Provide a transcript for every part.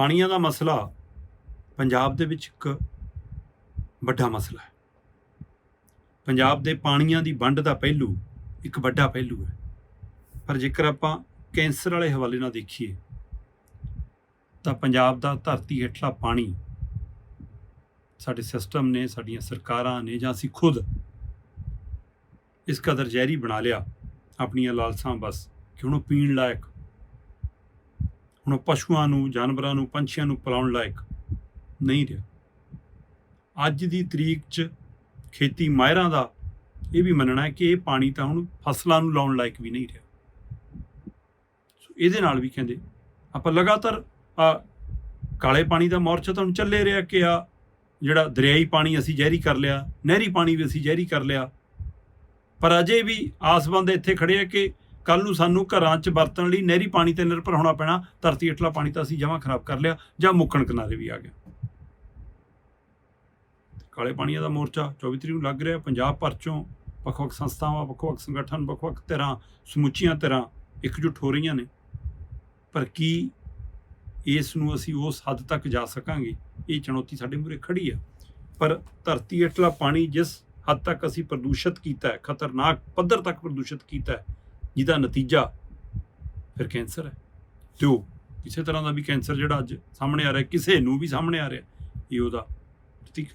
ਪਾਣੀਆਂ ਦਾ ਮਸਲਾ ਪੰਜਾਬ ਦੇ ਵਿੱਚ ਇੱਕ ਵੱਡਾ ਮਸਲਾ ਹੈ। ਪੰਜਾਬ ਦੇ ਪਾਣੀਆਂ ਦੀ ਵੰਡ ਦਾ ਪਹਿਲੂ ਇੱਕ ਵੱਡਾ ਪਹਿਲੂ ਹੈ। ਪਰ ਜੇਕਰ ਆਪਾਂ ਕੈਂਸਰ ਵਾਲੇ ਹਵਾਲੇ ਨਾਲ ਦੇਖੀਏ, ਤਾਂ ਪੰਜਾਬ ਦਾ ਧਰਤੀ ਹੇਠਲਾ ਪਾਣੀ ਸਾਡੇ ਸਿਸਟਮ ਨੇ, ਸਾਡੀਆਂ ਸਰਕਾਰਾਂ ਨੇ ਜਾਂ ਅਸੀਂ ਖੁਦ ਇਸ ਕਦਰ ਜ਼ਹਿਰੀ ਬਣਾ ਲਿਆ, ਆਪਣੀਆਂ ਲਾਲਸਾਂ ਬਸ ਕਿ ਹੁਣ ਉਹ ਪੀਣ ਲਾਇਕ ਹੁਣ ਪਸ਼ੂਆਂ ਨੂੰ, ਜਾਨਵਰਾਂ ਨੂੰ, ਪੰਛੀਆਂ ਨੂੰ ਪਿਲਾਉਣ ਲਾਇਕ ਨਹੀਂ ਰਿਹਾ। ਅੱਜ ਦੀ ਤਰੀਕ 'ਚ ਖੇਤੀ ਮਾਹਿਰਾਂ ਦਾ ਇਹ ਵੀ ਮੰਨਣਾ ਹੈ ਕਿ ਇਹ ਪਾਣੀ ਤਾਂ ਹੁਣ ਫਸਲਾਂ ਨੂੰ ਲਾਉਣ ਲਾਇਕ ਵੀ ਨਹੀਂ ਰਿਹਾ। ਸੋ ਇਹਦੇ ਨਾਲ ਵੀ ਕਹਿੰਦੇ, ਆਪਾਂ ਲਗਾਤਾਰ ਕਾਲੇ ਪਾਣੀ ਦਾ ਮੋਰਚਾ ਤਾਂ ਹੁਣ ਚੱਲੇ ਰਿਹਾ ਕਿ ਆ ਜਿਹੜਾ ਦਰਿਆਈ ਪਾਣੀ ਅਸੀਂ ਜ਼ਹਿਰੀ ਕਰ ਲਿਆ, ਨਹਿਰੀ ਪਾਣੀ ਵੀ ਅਸੀਂ ਜ਼ਹਿਰੀ ਕਰ ਲਿਆ। ਪਰ ਅਜੇ ਵੀ ਆਸਬੰਦ ਇੱਥੇ ਖੜੇ ਆ ਕਿ ਕੱਲ ਨੂੰ ਸਾਨੂੰ ਘਰਾਂ 'ਚ ਵਰਤਣ ਲਈ ਨਹਿਰੀ ਪਾਣੀ ਤੇ ਨਿਰਭਰ ਹੋਣਾ ਪੈਣਾ। ਧਰਤੀ ਹੇਠਲਾ ਪਾਣੀ ਤਾਂ ਅਸੀਂ ਜਮਾਂ ਖਰਾਬ ਕਰ ਲਿਆ, ਜਾਂ ਮੁੱਕਣ ਕਿਨਾਰੇ ਵੀ ਆ ਗਿਆ ਕਾਲੇ ਪਾਣੀਆਂ ਦਾ ਮੋਰਚਾ 24 ਤਰੀਕ ਨੂੰ ਲੱਗ ਰਿਹਾ, ਪੰਜਾਬ ਭਰ ਚੋਂ ਵੱਖ-ਵੱਖ ਸੰਸਥਾਵਾਂ, ਵੱਖ-ਵੱਖ ਸੰਗਠਨ, ਵੱਖ-ਵੱਖ ਧਿਰਾਂ, ਸਮੁੱਚੀਆਂ ਧਿਰਾਂ ਇਕਜੁੱਟ ਹੋ ਰਹੀਆਂ ਨੇ। ਪਰ ਕੀ ਇਸ ਨੂੰ ਅਸੀਂ ਉਸ ਹੱਦ ਤੱਕ ਜਾ ਸਕਾਂਗੇ? ਇਹ ਚੁਣੌਤੀ ਸਾਡੇ ਮੂਹਰੇ ਖੜੀ ਆ। ਪਰ ਧਰਤੀ ਹੇਠਲਾ ਪਾਣੀ ਜਿਸ ਹੱਦ ਤੱਕ ਅਸੀਂ ਪ੍ਰਦੂਸ਼ਿਤ ਕੀਤਾ ਹੈ, ਖਤਰਨਾਕ ਪੱਧਰ ਤੱਕ ਪ੍ਰਦੂਸ਼ਿਤ ਕੀਤਾ ਹੈ ਜਿਹਦਾ ਨਤੀਜਾ ਫਿਰ ਕੈਂਸਰ ਹੈ। ਤੇ ਉਹ ਕਿਸੇ ਤਰ੍ਹਾਂ ਦਾ ਵੀ ਕੈਂਸਰ ਜਿਹੜਾ ਅੱਜ ਸਾਹਮਣੇ ਆ ਰਿਹਾ, ਕਿਸੇ ਨੂੰ ਵੀ ਸਾਹਮਣੇ ਆ ਰਿਹਾ, ਇਹ ਉਹਦਾ ਪ੍ਰਤੀਕ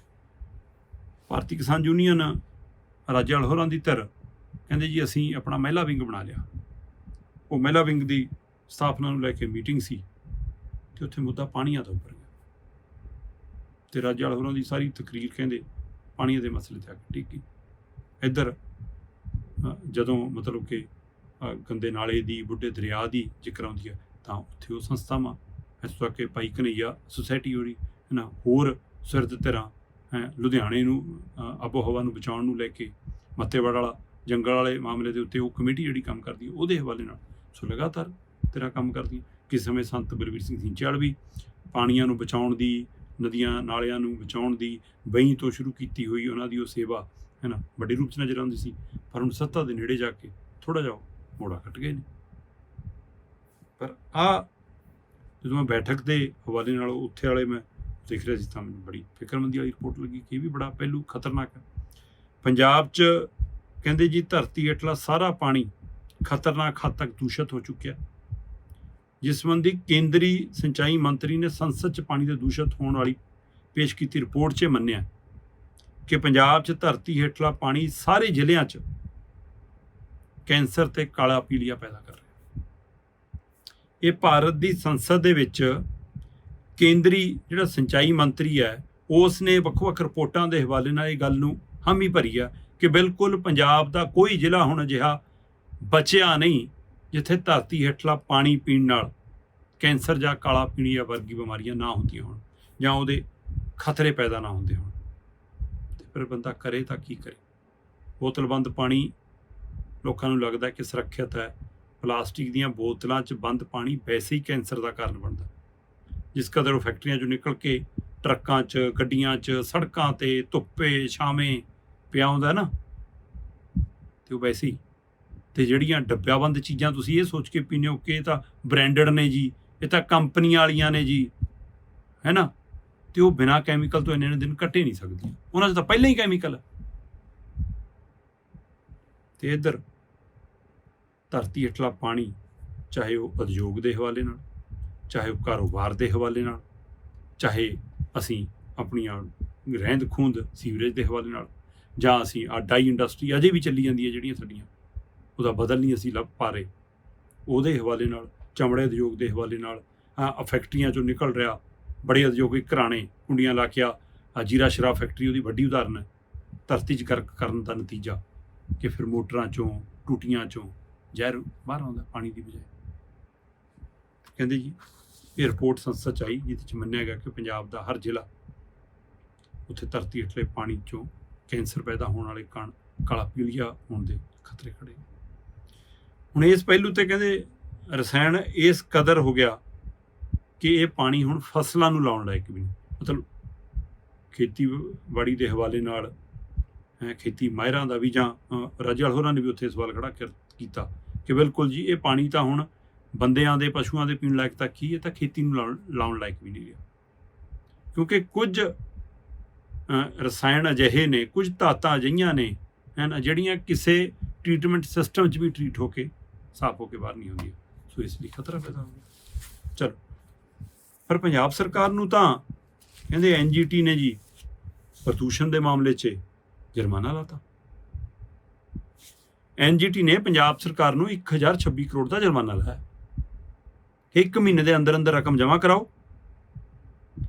ਭਾਰਤੀ ਕਿਸਾਨ ਯੂਨੀਅਨ ਰਾਜਾ ਹੋਰਾਂ ਦੀ ਧਿਰ ਕਹਿੰਦੇ ਜੀ, ਅਸੀਂ ਆਪਣਾ ਮਹਿਲਾ ਵਿੰਗ ਬਣਾ ਲਿਆ। ਉਹ ਮਹਿਲਾ ਵਿੰਗ ਦੀ ਸਥਾਪਨਾ ਨੂੰ ਲੈ ਕੇ ਮੀਟਿੰਗ ਸੀ ਤੇ ਉੱਥੇ ਮੁੱਦਾ ਪਾਣੀਆਂ ਦਾ ਉੱਪਰ ਗਿਆ। ਤੇ ਰਾਜਾ ਹੋਰਾਂ ਦੀ ਸਾਰੀ ਤਕਰੀਰ ਕਹਿੰਦੇ ਪਾਣੀਆਂ ਦੇ ਮਸਲੇ ਤੇ ਆ ਕੇ ਟਿਕੀ ਇੱਧਰ ਜਦੋਂ ਮਤਲਬ ਕਿ ਗੰਦੇ ਨਾਲੇ ਦੀ, ਬੁੱਢੇ ਦਰਿਆ ਦੀ ਜ਼ਿਕਰ ਆਉਂਦੀ ਹੈ, ਤਾਂ ਉੱਥੇ ਉਹ ਸੰਸਥਾਵਾਂ, ਇਸ ਤੱਕ ਕਿ ਭਾਈ ਕਨਈਆ ਸੁਸਾਇਟੀ ਹੋਰੀ ਹੈ ਨਾ ਹੋਰ ਸਿਰਦ ਤਰ੍ਹਾਂ ਹੈ, ਲੁਧਿਆਣੇ ਨੂੰ ਆਬੋ ਹਵਾ ਨੂੰ ਬਚਾਉਣ ਨੂੰ ਲੈ ਕੇ, ਮੱਤੇਵੜ ਵਾਲਾ, ਜੰਗਲ ਵਾਲੇ ਮਾਮਲੇ ਦੇ ਉੱਤੇ ਉਹ ਕਮੇਟੀ ਜਿਹੜੀ ਕੰਮ ਕਰਦੀ ਉਹਦੇ ਹਵਾਲੇ ਨਾਲ, ਸੋ ਲਗਾਤਾਰ ਤੇਰਾ ਕੰਮ ਕਰਦੀ ਹੈ। ਕਿਸੇ ਸਮੇਂ ਸੰਤ ਬਲਵੀਰ ਸਿੰਘ ਸਿੰਚਾਲ ਵੀ ਪਾਣੀਆਂ ਨੂੰ ਬਚਾਉਣ ਦੀ, ਨਦੀਆਂ ਨਾਲਿਆਂ ਨੂੰ ਬਚਾਉਣ ਦੀ, ਬਈ ਤੋਂ ਸ਼ੁਰੂ ਕੀਤੀ ਹੋਈ ਉਹਨਾਂ ਦੀ ਉਹ ਸੇਵਾ ਹੈ ਨਾ ਵੱਡੇ ਰੂਪ 'ਚ ਨਜ਼ਰ ਆਉਂਦੀ ਸੀ, ਪਰ ਹੁਣ ਸੱਤਾ ਦੇ ਨੇੜੇ ਜਾ ਕੇ ਥੋੜਾ ਜਿਹਾ ਮੋੜਾ ਕੱਟ ਗਏ ਨੇ। ਪਰ ਆ ਜਦੋਂ ਮੈਂ ਬੈਠਕ ਦੇ ਹਵਾਲੇ ਨਾਲ ਉੱਥੇ ਵਾਲੇ ਮੈਂ ਦੇਖ ਰਿਹਾ ਸੀ ਤਾਂ ਮੈਨੂੰ ਬੜੀ ਫਿਕਰਮੰਦੀ ਵਾਲੀ ਰਿਪੋਰਟ ਲੱਗੀ ਕਿ ਇਹ ਵੀ ਬੜਾ ਪਹਿਲੂ ਖਤਰਨਾਕ ਹੈ। ਪੰਜਾਬ 'ਚ ਕਹਿੰਦੇ ਜੀ ਧਰਤੀ ਹੇਠਲਾ ਸਾਰਾ ਪਾਣੀ ਖਤਰਨਾਕ ਹੱਦ ਤੱਕ ਦੂਸ਼ਿਤ ਹੋ ਚੁੱਕਿਆ। ਜਿਸ ਸੰਬੰਧੀ ਕੇਂਦਰੀ ਸਿੰਚਾਈ ਮੰਤਰੀ ਨੇ ਸੰਸਦ 'ਚ ਪਾਣੀ ਦੇ ਦੂਸ਼ਿਤ ਹੋਣ ਵਾਲੀ ਪੇਸ਼ ਕੀਤੀ ਰਿਪੋਰਟ 'ਚ ਮੰਨਿਆ ਕਿ ਪੰਜਾਬ 'ਚ ਧਰਤੀ ਹੇਠਲਾ ਪਾਣੀ ਸਾਰੇ ਜ਼ਿਲ੍ਹਿਆਂ 'ਚ ਕੈਂਸਰ ਤੇ ਕਾਲਾ ਪੀਲੀਆ ਪੈਦਾ ਕਰ ਰਿਹਾ ਇਹ ਭਾਰਤ ਦੀ ਸੰਸਦ ਦੇ ਵਿੱਚ ਕੇਂਦਰੀ ਜਿਹੜਾ ਸਿੰਚਾਈ ਮੰਤਰੀ ਹੈ ਉਸ ਨੇ ਵੱਖ-ਵੱਖ ਰਿਪੋਰਟਾਂ ਦੇ ਹਵਾਲੇ ਨਾਲ ਇਹ ਗੱਲ ਨੂੰ ਹਾਮੀ ਭਰੀ ਆ ਕਿ ਬਿਲਕੁਲ ਪੰਜਾਬ ਦਾ ਕੋਈ ਜ਼ਿਲ੍ਹਾ ਹੁਣ ਅਜਿਹਾ ਬਚਿਆ ਨਹੀਂ ਜਿੱਥੇ ਧਰਤੀ ਹੇਠਲਾ ਪਾਣੀ ਪੀਣ ਨਾਲ ਕੈਂਸਰ ਜਾਂ ਕਾਲਾ ਪੀਲੀਆ ਵਰਗੀ ਬਿਮਾਰੀਆਂ ਨਾ ਹੁੰਦੀਆਂ ਹੋਣ ਜਾਂ ਉਹਦੇ ਖਤਰੇ ਪੈਦਾ ਨਾ ਹੁੰਦੇ ਹੋਣ। ਤੇ ਫਿਰ ਬੰਦਾ ਕਰੇ ਤਾਂ ਕੀ ਕਰੇ? ਬੋਤਲਬੰਦ ਪਾਣੀ ਲੋਕਾਂ ਨੂੰ ਲੱਗਦਾ ਕਿ ਸੁਰੱਖਿਅਤ ਹੈ। ਪਲਾਸਟਿਕ ਦੀਆਂ ਬੋਤਲਾਂ 'ਚ ਬੰਦ ਪਾਣੀ ਵੈਸੇ ਹੀ ਕੈਂਸਰ ਦਾ ਕਾਰਨ ਬਣਦਾ ਜਿਸ ਕਦਰ ਉਹ ਫੈਕਟਰੀਆਂ 'ਚੋਂ ਨਿਕਲ ਕੇ ਟਰੱਕਾਂ 'ਚ, ਗੱਡੀਆਂ 'ਚ, ਸੜਕਾਂ ਤੇ ਧੁੱਪੇ, ਛਾਵੇਂ ਪਿਆ ਹੁੰਦਾ ਨਾ, ਤੇ ਉਹ ਵੈਸੇ ਹੀ। ਤੇ ਜਿਹੜੀਆਂ ਡੱਬਿਆਬੰਦ ਚੀਜ਼ਾਂ ਤੁਸੀਂ ਇਹ ਸੋਚ ਕੇ ਪੀਂਦੇ ਹੋ ਕਿ ਇਹ ਤਾਂ ਬ੍ਰਾਂਡਡ ਨੇ ਜੀ, ਇਹ ਤਾਂ ਕੰਪਨੀਆਂ ਵਾਲੀਆਂ ਨੇ ਜੀ, ਹੈ ਨਾ? ਤੇ ਉਹ ਬਿਨਾ ਕੈਮੀਕਲ ਤੋਂ ਇੰਨੇ ਇੰਨੇ ਦਿਨ ਕੱਟੇ ਨਹੀਂ ਸਕਦੀਆਂ। ਉਹਨਾਂ 'ਚ ਤਾਂ ਪਹਿਲਾਂ ਹੀ ਕੈਮੀਕਲ ਹੈ। ਤੇ ਇੱਧਰ ਧਰਤੀ ਹੇਠਲਾ ਪਾਣੀ, ਚਾਹੇ ਉਹ ਉਦਯੋਗ ਦੇ ਹਵਾਲੇ ਨਾਲ, ਚਾਹੇ ਉਹ ਕਾਰੋਬਾਰ ਦੇ ਹਵਾਲੇ ਨਾਲ, ਚਾਹੇ ਅਸੀਂ ਆਪਣੀਆਂ ਰਹਿੰਦ ਖੂੰਦ ਸੀਵਰੇਜ ਦੇ ਹਵਾਲੇ ਨਾਲ, ਜਾਂ ਅਸੀਂ ਆ ਡਾਈ ਇੰਡਸਟਰੀ ਅਜੇ ਵੀ ਚੱਲੀ ਜਾਂਦੀ ਹੈ ਜਿਹੜੀਆਂ ਸਾਡੀਆਂ, ਉਹਦਾ ਬਦਲ ਨਹੀਂ ਅਸੀਂ ਲੱਭ ਪਾ ਰਹੇ। ਉਹਦੇ ਹਵਾਲੇ ਨਾਲ, ਚਮੜੇ ਉਦਯੋਗ ਦੇ ਹਵਾਲੇ ਨਾਲ ਆ ਫੈਕਟਰੀਆਂ ਚੋਂ ਨਿਕਲ ਰਿਹਾ, ਬੜੇ ਉਦਯੋਗਿਕ ਘਰਾਣੇ ਕੁੰਡੀਆਂ ਲਾ ਕੇ ਆ ਜੀਰਾ ਸ਼ਰਾਬ ਫੈਕਟਰੀ ਉਹਦੀ ਵੱਡੀ ਉਦਾਹਰਨ ਹੈ। ਧਰਤੀ 'ਚ ਗਰਕ ਕਰਨ ਦਾ ਨਤੀਜਾ ਕਿ ਫਿਰ ਮੋਟਰਾਂ ਚੋਂ, ਟੂਟੀਆਂ ਚੋਂ ਜ਼ਹਿਰ ਬਾਹਰ ਆਉਂਦਾ ਪਾਣੀ ਦੀ ਬਜਾਏ। ਕਹਿੰਦੇ ਜੀ, ਇਹ ਰਿਪੋਰਟ ਸੰਸਦ 'ਚ ਆਈ, ਜਿਹਦੇ 'ਚ ਮੰਨਿਆ ਗਿਆ ਕਿ ਪੰਜਾਬ ਦਾ ਹਰ ਜ਼ਿਲ੍ਹਾ ਉੱਥੇ ਧਰਤੀ ਹੇਠਲੇ ਪਾਣੀ ਚੋਂ ਕੈਂਸਰ ਪੈਦਾ ਹੋਣ ਵਾਲੇ ਕਣ, ਕਾਲਾ ਪੀਲੀਆ ਹੋਣ ਦੇ ਖਤਰੇ ਖੜੇ ਹੁਣ ਇਸ ਪਹਿਲੂ ਤੇ ਕਹਿੰਦੇ ਰਸਾਇਣ ਇਸ ਕਦਰ ਹੋ ਗਿਆ ਕਿ ਇਹ ਪਾਣੀ ਹੁਣ ਫਸਲਾਂ ਨੂੰ ਲਾਉਣ ਲਾਇਕ ਵੀ ਨਹੀਂ। ਮਤਲਬ ਖੇਤੀਬਾੜੀ ਦੇ ਹਵਾਲੇ ਨਾਲ ਖੇਤੀ ਮਾਹਿਰਾਂ ਦਾ ਵੀ ਜਾਂ ਅ, ਹੋਰਾਂ ਨੇ ਵੀ ਉੱਥੇ ਸਵਾਲ ਖੜਾ ਕਰ- ਕੀਤਾ ਕਿ ਬਿਲਕੁਲ ਜੀ ਇਹ ਪਾਣੀ ਤਾਂ ਹੁਣ ਬੰਦਿਆਂ ਦੇ ਪਸ਼ੂਆਂ ਦੇ ਪੀਣ ਲਾਇਕ ਤਾਂ ਕੀ ਹੈ ਤਾਂ ਖੇਤੀ ਨੂੰ ਲਾਉਣ- ਲਾਉਣ ਲਾਇਕ ਵੀ ਨਹੀਂ ਰਿਹਾ। ਕਿਉਂਕਿ ਕੁਝ ਰਸਾਇਣ ਅਜਿਹੇ ਨੇ ਕੁਝ ਧਾਤਾਂ ਅਜਿਹੀਆਂ ਨੇ ਹਨ ਜਿਹੜੀਆਂ ਕਿਸੇ ਟ੍ਰੀਟਮੈਂਟ ਸਿਸਟਮ 'ਚ ਵੀ ਟ੍ਰੀਟ ਹੋ ਕੇ ਸਾਫ਼ ਹੋ ਕੇ ਬਾਹਰ ਨਹੀਂ ਆਉਂਦੀਆਂ। ਸੋ ਇਸ ਲਈ ਖਤਰਾ ਪੈਦਾ ਹੋ ਗਿਆ। ਚਲ ਪਰ ਪੰਜਾਬ ਸਰਕਾਰ ਨੂੰ ਤਾਂ ਕਹਿੰਦੇ ਐਨਜੀਟੀ ਨੇ ਜੀ ਪ੍ਰਦੂਸ਼ਣ ਦੇ ਮਾਮਲੇ 'ਚ ਜੁਰਮਾਨਾ ਲਾਤਾ। ਐਨਜੀਟੀ ਨੇ ਪੰਜਾਬ ਸਰਕਾਰ ਨੂੰ 1026 ਕਰੋੜ ਦਾ ਜੁਰਮਾਨਾ ਲਾਇਆ। ਕਿ ਇੱਕ ਮਹੀਨੇ ਦੇ ਅੰਦਰ ਅੰਦਰ ਰਕਮ ਜਮ੍ਹਾਂ ਕਰਾਓ,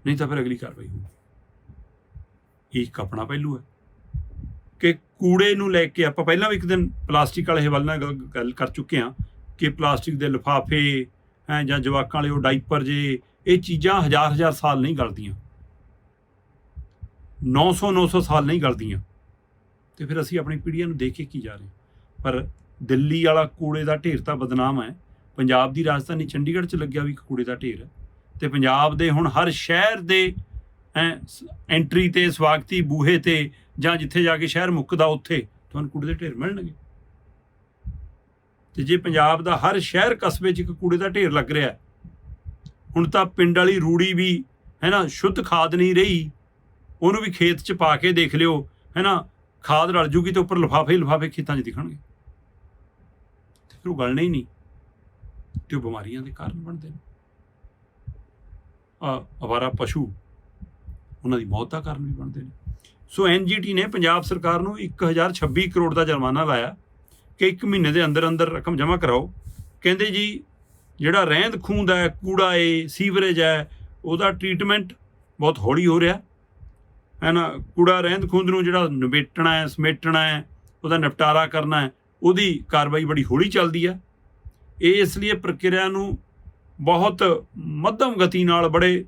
ਨਹੀਂ ਤਾਂ ਫਿਰ ਅਗਲੀ ਕਾਰਵਾਈ ਹੋਊਗੀ। ਇਹ ਇੱਕ ਆਪਣਾ ਪਹਿਲੂ ਹੈ। ਕਿ ਕੂੜੇ ਨੂੰ ਲੈ ਕੇ ਆਪਾਂ ਪਹਿਲਾਂ ਵੀ ਇੱਕ ਦਿਨ ਪਲਾਸਟਿਕ ਵਾਲੇ ਹਵਾਲੇ ਨਾਲ ਗੱਲ- ਗੱਲ ਕਰ ਚੁੱਕੇ ਹਾਂ ਕਿ ਪਲਾਸਟਿਕ ਦੇ ਲਿਫਾਫੇ ਹੈ ਜਾਂ ਜਵਾਕਾਂ ਵਾਲੇ ਉਹ ਡਾਈਪਰ ਜੇ, ਇਹ ਚੀਜ਼ਾਂ ਹਜ਼ਾਰ ਹਜ਼ਾਰ ਸਾਲ ਨਹੀਂ ਗਲਦੀਆਂ। 900 900 ਸਾਲ ਨਹੀਂ ਗਲਦੀਆਂ। ਤੇ ਫਿਰ ਅਸੀਂ ਆਪਣੀ ਪੀੜ੍ਹੀਆਂ ਨੂੰ ਦੇਖ ਕੇ ਕੀ ਜਾ ਰਹੇ ਹਾਂ। ਪਰ ਦਿੱਲੀ ਵਾਲਾ ਕੂੜੇ ਦਾ ਢੇਰ ਤਾਂ ਬਦਨਾਮ ਹੈ। ਪੰਜਾਬ ਦੀ ਰਾਜਧਾਨੀ ਚੰਡੀਗੜ੍ਹ 'ਚ ਲੱਗਿਆ ਵੀ ਇੱਕ ਕੂੜੇ ਦਾ ਢੇਰ। ਹੈ ਤੇ ਪੰਜਾਬ ਦੇ ਹੁਣ ਹਰ ਸ਼ਹਿਰ ਦੇ ਹੈਂ, ਸ- ਐਂਟਰੀ ਤੇ ਸਵਾਗਤੀ ਬੂਹੇ ਤੇ ਜਾਂ ਜਿੱਥੇ ਜਾ ਕੇ ਸ਼ਹਿਰ ਮੁੱਕਦਾ ਉੱਥੇ ਤੁਹਾਨੂੰ ਕੂੜੇ ਦੇ ਢੇਰ ਮਿਲਣਗੇ। ਤੇ ਜੇ ਪੰਜਾਬ ਦਾ ਹਰ ਸ਼ਹਿਰ ਕਸਬੇ 'ਚ ਇੱਕ ਕੂੜੇ ਦਾ ਢੇਰ ਲੱਗ ਰਿਹਾ ਹੁਣ ਤਾਂ ਪਿੰਡ ਵਾਲੀ ਰੂੜੀ ਵੀ ਹੈ ਨਾ ਸ਼ੁੱਧ ਖਾਦ ਨਹੀਂ ਰਹੀ। ਉਹਨੂੰ ਵੀ ਖੇਤ 'ਚ ਪਾ ਕੇ ਦੇਖ ਲਿਓ ਹੈ ਨਾ ਖਾਦ ਰਲ ਜੂਗੀ ਤੇ ਉੱਪਰ ਲਿਫਾਫੇ ਹੀ ਲਿਫਾਫੇ ਖੇਤਾਂ 'ਚ ਦਿਖਣਗੇ। ਤੇ ਫਿਰ ਉਹ ਗਲਣੇ ਹੀ ਨਹੀਂ, ਤੇ ਉਹ ਬਿਮਾਰੀਆਂ ਦੇ ਕਾਰਨ ਬਣਦੇ ਨੇ। ਆ ਅਵਾਰਾ ਪਸ਼ੂ, ਉਹਨਾਂ ਦੀ ਮੌਤ ਦਾ ਕਾਰਨ ਵੀ ਬਣਦੇ ਨੇ। ਸੋ ਐਨਜੀਟੀ ਨੇ ਪੰਜਾਬ ਸਰਕਾਰ ਨੂੰ 1026 ਕਰੋੜ ਦਾ ਜੁਰਮਾਨਾ ਲਾਇਆ ਕਿ ਇੱਕ ਮਹੀਨੇ ਦੇ ਅੰਦਰ ਅੰਦਰ ਰਕਮ ਜਮ੍ਹਾਂ ਕਰਾਓ। ਕਹਿੰਦੇ ਜੀ, ਜਿਹੜਾ ਰਹਿੰਦ ਖੂੰਦ ਹੈ, ਕੂੜਾ ਏ ਸੀਵਰੇਜ ਹੈ, ਉਹਦਾ ਟ੍ਰੀਟਮੈਂਟ ਬਹੁਤ ਹੌਲੀ ਹੋ ਰਿਹਾ। ਹੈ ਨਾ ਕੂੜਾ ਰਹਿੰਦ ਖੂੰਦ ਨੂੰ ਜਿਹੜਾ ਨਿਬੇਟਣਾ ਹੈ, ਸਮੇਟਣਾ ਹੈ, ਉਹਦਾ ਨਿਪਟਾਰਾ ਕਰਨਾ ਹੈ, ਉਹਦੀ ਕਾਰਵਾਈ ਬੜੀ ਹੌਲੀ ਚੱਲਦੀ ਹੈ। ਇਹ ਇਸ ਲਈ ਪ੍ਰਕਿਰਿਆ ਨੂੰ ਬਹੁਤ ਮੱਧਮ ਗਤੀ ਨਾਲ ਬੜੇ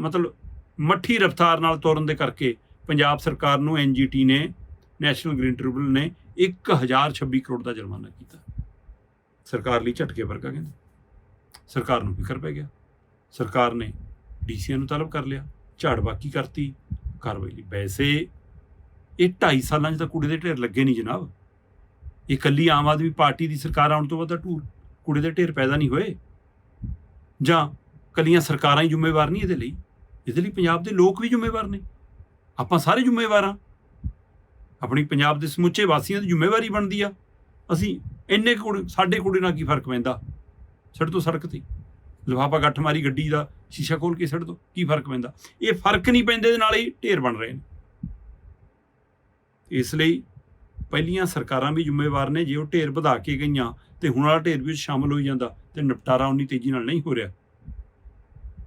ਮਤਲਬ ਮੱਠੀ ਰਫ਼ਤਾਰ ਨਾਲ ਤੋਰਨ ਦੇ ਕਰਕੇ ਪੰਜਾਬ ਸਰਕਾਰ ਨੂੰ ਐਨਜੀਟੀ ਨੇ, ਨੈਸ਼ਨਲ ਗ੍ਰੀਨ ਟ੍ਰਿਬਿਊਨਲ ਨੇ 1026 ਕਰੋੜ ਦਾ ਜੁਰਮਾਨਾ ਕੀਤਾ। ਸਰਕਾਰ ਲਈ ਝਟਕੇ ਵਰਗਾ ਕਹਿੰਦੇ। ਸਰਕਾਰ ਨੂੰ ਫਿਕਰ ਪੈ ਗਿਆ। ਸਰਕਾਰ ਨੇ ਡੀਸੀਆਂ ਨੂੰ ਤਲਬ ਕਰ ਲਿਆ। ਝਾੜ ਬਾਕੀ ਕਰਤੀ। ਕਾਰਵਾਈ ਲਈ। ਵੈਸੇ ਇਹ 2.5 ਸਾਲਾਂ 'ਚ ਤਾਂ ਕੂੜੇ ਦੇ ਢੇਰ ਲੱਗੇ ਨਹੀਂ ਜਨਾਬ। ਇਹ ਕੱਲੀ ਆਮ ਆਦਮੀ ਪਾਰਟੀ ਦੀ ਸਰਕਾਰ ਆਉਣ ਤੋਂ ਬਾਅਦ ਤਾਂ ਢੂਰ ਕੂੜੇ ਦੇ ਢੇਰ ਪੈਦਾ ਨਹੀਂ ਹੋਏ। ਜਾਂ ਕੱਲੀਆਂ ਸਰਕਾਰਾਂ ਹੀ ਜ਼ਿੰਮੇਵਾਰ ਨਹੀਂ ਇਹਦੇ ਲਈ। ਇਹਦੇ ਲਈ ਪੰਜਾਬ ਦੇ ਲੋਕ ਵੀ ਜ਼ਿੰਮੇਵਾਰ ਨੇ। ਆਪਾਂ ਸਾਰੇ ਜ਼ਿੰਮੇਵਾਰ ਹਾਂ। ਆਪਣੀ ਪੰਜਾਬ ਦੇ ਸਮੁੱਚੇ ਵਾਸੀਆਂ ਦੀ ਜ਼ਿੰਮੇਵਾਰੀ ਬਣਦੀ ਆ। ਅਸੀਂ ਇੰਨੇ ਕੁ ਕੂੜੇ ਸਾਡੇ ਕੂੜੇ ਨਾਲ ਕੀ ਫ਼ਰਕ ਪੈਂਦਾ? ਸੜਕ ਤੋਂ ਸੜਕ ਤੇ। ਲਿਫਾਫਾ ਗੱਠ ਮਾਰੀ ਗੱਡੀ ਦਾ, ਸ਼ੀਸ਼ਾ ਖੋਲ ਕੇ ਸੜ ਦੋ, ਕੀ ਫ਼ਰਕ ਪੈਂਦਾ? ਇਹ ਫ਼ਰਕ ਨਹੀਂ ਪੈਂਦੇ ਦੇ ਨਾਲ ਹੀ ਢੇਰ ਬਣ ਰਹੇ ਨੇ। ਇਸ ਲਈ ਪਹਿਲੀਆਂ ਸਰਕਾਰਾਂ ਵੀ ਜ਼ਿੰਮੇਵਾਰ ਨੇ, ਜੇ ਉਹ ਢੇਰ ਵਧਾ ਕੇ ਗਈਆਂ, ਤੇ ਹੁਣ ਵਾਲਾ ਢੇਰ ਵੀ ਉਹ 'ਚ ਸ਼ਾਮਲ ਹੋਈ ਜਾਂਦਾ, ਤੇ ਨਿਪਟਾਰਾ ਉਨੀ ਤੇਜ਼ੀ ਨਾਲ ਨਹੀਂ ਹੋ ਰਿਹਾ।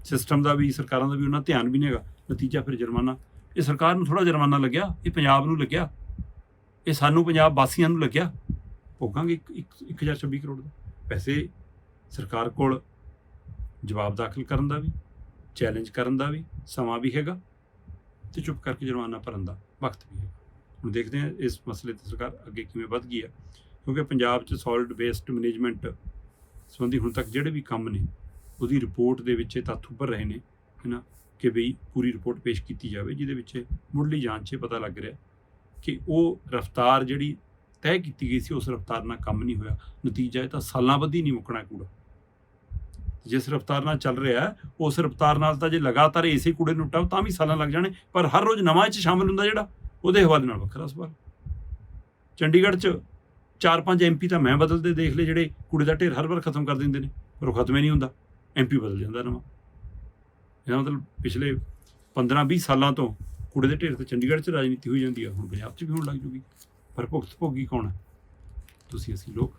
ਸਿਸਟਮ ਦਾ ਵੀ, ਸਰਕਾਰਾਂ ਦਾ ਵੀ ਉਹਨਾਂ ਧਿਆਨ ਵੀ ਨਹੀਂ ਹੈਗਾ। ਨਤੀਜਾ ਫਿਰ ਜੁਰਮਾਨਾ। ਇਹ ਸਰਕਾਰ ਨੂੰ ਥੋੜਾ ਜੁਰਮਾਨਾ ਲੱਗਿਆ, ਇਹ ਪੰਜਾਬ ਨੂੰ ਲੱਗਿਆ। ਇਹ ਸਾਨੂੰ ਪੰਜਾਬ ਵਾਸੀਆਂ ਨੂੰ ਲੱਗਿਆ। ਭੋਗਾਂਗੇ 1026 ਕਰੋੜ ਦਾ। ਵੈਸੇ ਸਰਕਾਰ ਕੋਲ ਜਵਾਬ ਦਾਖਲ ਕਰਨ ਦਾ ਵੀ ਚੈਲੰਜ ਕਰਨ ਦਾ ਵੀ, ਸਮਾਂ ਵੀ ਹੈਗਾ ਤੇ ਚੁੱਪ ਕਰਕੇ ਜੁਰਮਾਨਾ ਭਰਨ ਦਾ ਵਕਤ ਵੀ ਹੈ ਹੁਣ ਦੇਖਦੇ ਹਾਂ ਇਸ ਮਸਲੇ ਤੇ ਸਰਕਾਰ ਅੱਗੇ ਕਿਵੇਂ ਵੱਧ ਗਈ ਹੈ ਕਿਉਂਕਿ ਪੰਜਾਬ 'ਚ ਸੋਲਿਡ ਵੇਸਟ ਮੈਨੇਜਮੈਂਟ ਸੰਬੰਧੀ ਹੁਣ ਤੱਕ ਜਿਹੜੇ ਵੀ ਕੰਮ ਨੇ, ਉਹਦੀ ਰਿਪੋਰਟ ਦੇ ਵਿੱਚ ਇਹ ਤੱਥ ਉੱਭਰ ਰਹੇ ਨੇ, ਹੈਨਾ, ਕਿ ਵੀ ਪੂਰੀ ਰਿਪੋਰਟ ਪੇਸ਼ ਕੀਤੀ ਜਾਵੇ, ਜਿਹਦੇ ਵਿੱਚ ਮੁੱਢਲੀ ਜਾਂਚ 'ਚ ਪਤਾ ਲੱਗ ਰਿਹਾ ਕਿ ਉਹ ਰਫ਼ਤਾਰ ਜਿਹੜੀ ਤੈਅ ਕੀਤੀ ਗਈ ਸੀ, ਉਸ ਰਫ਼ਤਾਰ ਨਾਲ ਕੰਮ ਨਹੀਂ ਹੋਇਆ। ਨਤੀਜਾ ਇਹ ਤਾਂ ਸਾਲਾਂ ਬੱਧੀ ਨਹੀਂ ਮੁੱਕਣਾ ਕੂੜਾ। ਜਿਸ ਰਫ਼ਤਾਰ ਨਾਲ ਚੱਲ ਰਿਹਾ ਉਸ ਰਫ਼ਤਾਰ ਨਾਲ ਤਾਂ ਜੇ ਲਗਾਤਾਰ ਇਸੇ ਕੂੜੇ ਨੂੰ ਟਾਓ ਤਾਂ ਵੀ ਸਾਲਾਂ ਲੱਗ ਜਾਣੇ, ਪਰ ਹਰ ਰੋਜ਼ ਨਵਾਂ 'ਚ ਸ਼ਾਮਲ ਹੁੰਦਾ ਜਿਹੜਾ, ਉਹਦੇ ਹਵਾਲੇ ਨਾਲ ਵੱਖਰਾ ਸਵਾਲ। ਚੰਡੀਗੜ੍ਹ 'ਚ ਚਾਰ ਪੰਜ ਐਮਪੀ ਤਾਂ ਮੈਂ ਬਦਲਦੇ ਦੇਖ ਲਏ, ਜਿਹੜੇ ਕੂੜੇ ਦਾ ਢੇਰ ਹਰ ਵਾਰ ਖਤਮ ਕਰ ਦਿੰਦੇ ਨੇ, ਪਰ ਉਹ ਖਤਮ ਹੀ ਨਹੀਂ ਹੁੰਦਾ ਐਮਪੀ ਬਦਲ ਜਾਂਦਾ ਨਵਾਂ। ਇਹਦਾ ਮਤਲਬ ਪਿਛਲੇ 15-20 ਸਾਲਾਂ ਤੋਂ ਕੂੜੇ ਦੇ ਢੇਰ ਤੇ ਚੰਡੀਗੜ੍ਹ 'ਚ ਰਾਜਨੀਤੀ ਹੋਈ ਜਾਂਦੀ ਆ, ਹੁਣ ਪੰਜਾਬ 'ਚ ਵੀ ਹੋਣ ਲੱਗ ਜੂਗੀ। ਪਰ ਭੁਗਤ ਭੋਗੀ ਕੌਣ ਹੈ? ਤੁਸੀਂ ਅਸੀਂ ਲੋਕ।